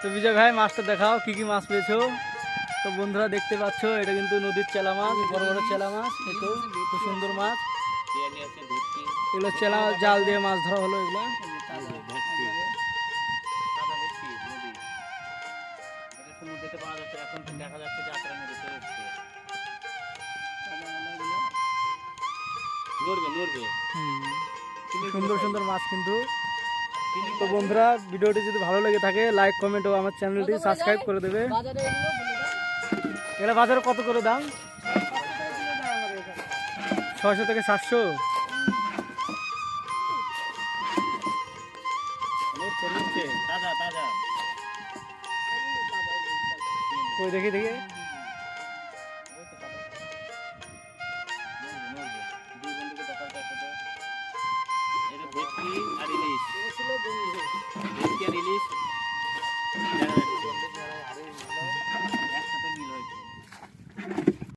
তো বিজয় ভাই মাছটা দেখাও কি কি মাছ পেয়েছ? তো বন্ধুরা দেখতে পাচ্ছ এটা কিন্তু নদীর চেলা মাছ বড় বড় চেলা মাছ এই তো খুব সুন্দর মাছ। এগুলো চেলা জাল দিয়ে মাছ ধরা হলো এগুলো। সুন্দর সুন্দর মাছ কিন্তু। তো বন্ধুরা ভিডিওটি যদি ভালো লেগে থাকে লাইক কমেন্ট ও আমার চ্যানেলটি সাবস্ক্রাইব করে দেবে। এগুলো বাজারে কত করে দাম? ছয়শো থেকে সাতশো। ওই দেখি দেখি। নড়বে নড়বে